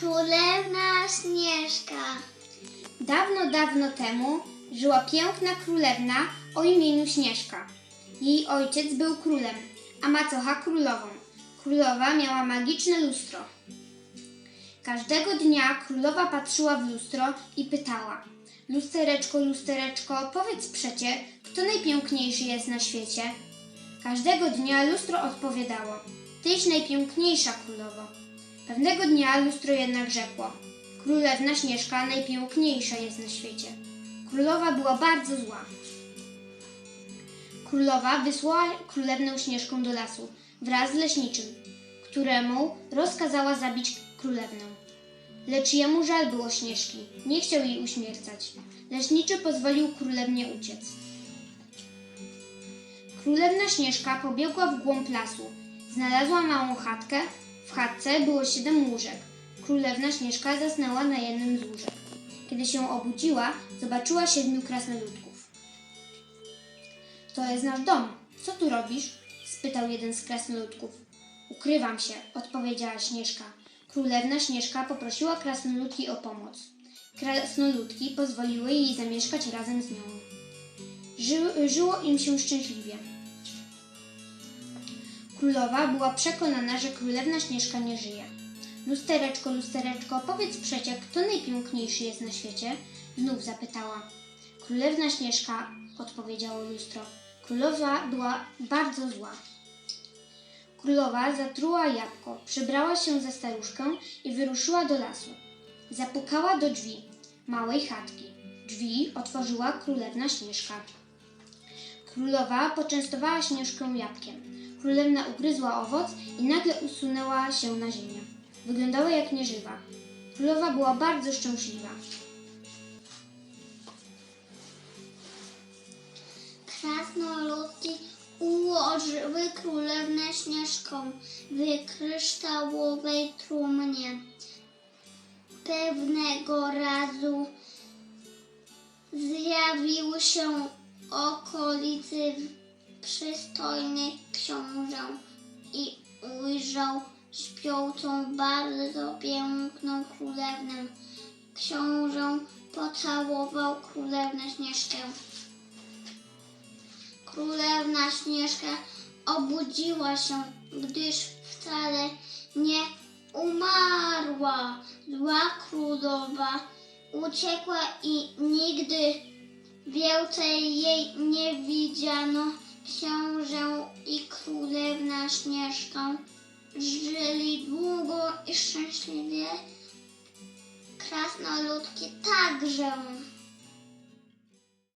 Królewna Śnieżka. Dawno, dawno temu żyła piękna królewna o imieniu Śnieżka. Jej ojciec był królem, a macocha królową. Królowa miała magiczne lustro. Każdego dnia królowa patrzyła w lustro i pytała: Lustereczko, lustereczko, powiedz przecie, kto najpiękniejszy jest na świecie? Każdego dnia lustro odpowiadało: Tyś najpiękniejsza królowo. Pewnego dnia lustro jednak rzekło: Królewna Śnieżka najpiękniejsza jest na świecie. Królowa była bardzo zła. Królowa wysłała królewnę Śnieżką do lasu wraz z leśniczym, któremu rozkazała zabić królewnę. Lecz jemu żal było Śnieżki, nie chciał jej uśmiercać. Leśniczy pozwolił królewnie uciec. Królewna Śnieżka pobiegła w głąb lasu. Znalazła małą chatkę. W chatce było siedem łóżek. Królewna Śnieżka zasnęła na jednym z łóżek. Kiedy się obudziła, zobaczyła siedmiu krasnoludków. To jest nasz dom. Co tu robisz? spytał jeden z krasnoludków. Ukrywam się, odpowiedziała Śnieżka. Królewna Śnieżka poprosiła krasnoludki o pomoc. Krasnoludki pozwoliły jej zamieszkać razem z nią. Ży, żyło im się szczęśliwie. Królowa była przekonana, że królewna Śnieżka nie żyje. Lustereczko, lustereczko, powiedz przecie, kto najpiękniejszy jest na świecie? Znów zapytała. Królewna Śnieżka, odpowiedziało lustro. Królowa była bardzo zła. Królowa zatruła jabłko, przebrała się za staruszkę i wyruszyła do lasu. Zapukała do drzwi małej chatki. Drzwi otworzyła królewna Śnieżka. Królowa poczęstowała Śnieżkę jabłkiem. Królewna ugryzła owoc i nagle usunęła się na ziemię. Wyglądała jak nieżywa. Królowa była bardzo szczęśliwa. Krasnoludki ułożyły królewnę Śnieżką w kryształowej trumnie. Pewnego razu zjawił się okolicy przystojny książę i ujrzał śpiącą bardzo piękną królewnę. Książę pocałował królewnę Śnieżkę. Królewna Śnieżka obudziła się, gdyż wcale nie umarła. Zła królowa uciekła i nigdy więcej jej nie widziano. Książę i królewna Śnieżka żyli długo i szczęśliwie. Krasnoludki także.